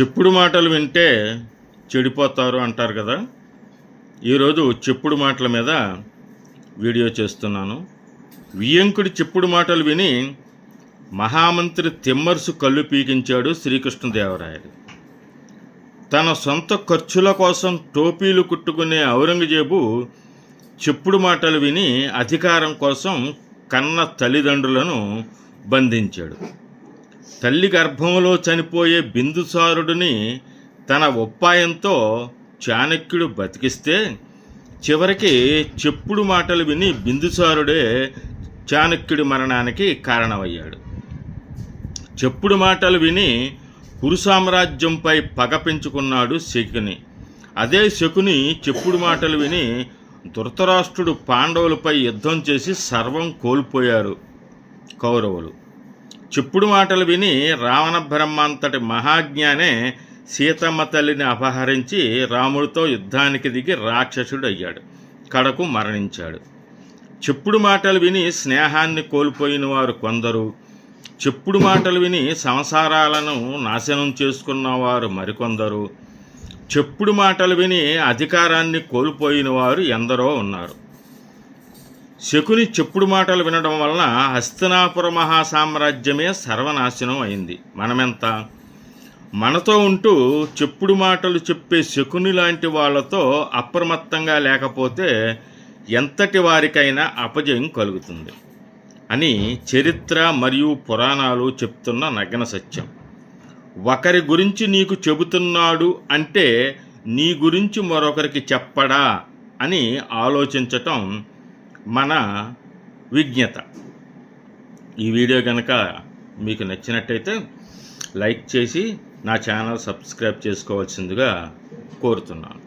చెప్పుడు మాటలు వింటే చెడిపోతారు అంటారు కదా? ఈరోజు చెప్పుడు మాటల మీద వీడియో చేస్తున్నాను. వియంకుడి చెప్పుడు మాటలు విని మహామంత్రి తిమ్మర్సు కళ్ళు పీకించాడు శ్రీకృష్ణదేవరాయలు. తన సొంత ఖర్చుల కోసం టోపీలు కుట్టుకునే ఔరంగజేబు చెప్పుడు మాటలు విని అధికారం కోసం కన్న తల్లిదండ్రులను బంధించాడు. తల్లి గర్భంలో చనిపోయే బిందుసారుడిని తన ఉపాయంతో చాణక్యుడు బతికిస్తే చివరికి చెప్పుడు మాటలు విని బిందుసారుడే చాణక్యుడి మరణానికి కారణమయ్యాడు. చెప్పుడు మాటలు విని కురు సామ్రాజ్యంపై పగ పెంచుకున్నాడు శకుని. అదే శకుని చెప్పుడు మాటలు విని ధృతరాష్ట్రుడు పాండవులపై యుద్ధం చేసి సర్వం కోల్పోయారు కౌరవులు. చెప్పుడు మాటలు విని రావణ బ్రహ్మంతటి మహాజ్ఞానే సీతమ్మ తల్లిని అపహరించి రాముడితో యుద్ధానికి దిగి రాక్షసుడు అయ్యాడు కడకు మరణించాడు. చెప్పుడు మాటలు విని స్నేహాన్ని కోల్పోయిన వారు కొందరు. చెప్పుడు మాటలు విని సంసారాలను నాశనం చేసుకున్నవారు మరికొందరు. చెప్పుడు మాటలు విని అధికారాన్ని కోల్పోయిన వారు ఎందరో ఉన్నారు. శకుని చెప్పుడు మాటలు వినడం వలన హస్తినాపుర మహాసామ్రాజ్యమే సర్వనాశనం అయింది. మనమెంత? మనతో ఉంటూ చెప్పుడు మాటలు చెప్పే శకుని లాంటి వాళ్ళతో అప్రమత్తంగా లేకపోతే ఎంతటి వారికైనా అపజయం కలుగుతుంది అని చరిత్ర మరియు పురాణాలు చెప్తున్న నగ్న సత్యం. ఒకరి గురించి నీకు చెబుతున్నాడు అంటే నీ గురించి మరొకరికి చెప్పడా అని ఆలోచించటం మన విజ్ఞత. ఈ వీడియో కనుక మీకు నచ్చినట్టయితే లైక్ చేసి నా ఛానల్ సబ్స్క్రైబ్ చేసుకోవాల్సిందిగా కోరుతున్నాను.